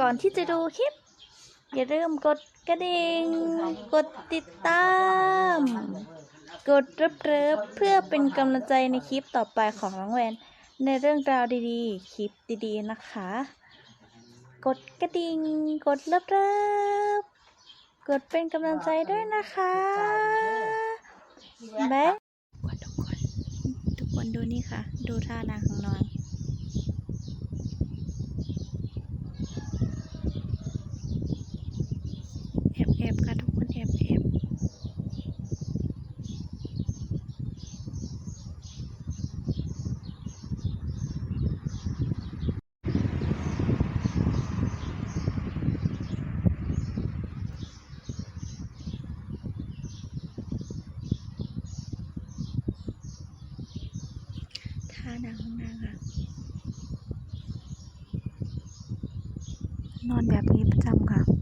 ก่อนที่จะดูคลิป อย่าลืมกดกระดิ่ง กดติดตาม กดรับเริบเพื่อเป็นกำลังใจในคลิปต่อไปของน้องแวน ในเรื่องราวดีๆ คลิปดีๆนะคะ กดกระดิ่ง กดรับเริบกดเป็นกำลังใจด้วยนะคะแบ๊กดทุกคนทุกคนดูนี่ค่ะ ดูท่านางของน้อง แอบแอบค่ะทุกคนแอบแอบท่านางของนางค่ะ นอนแบบนี้ประจำค่ะ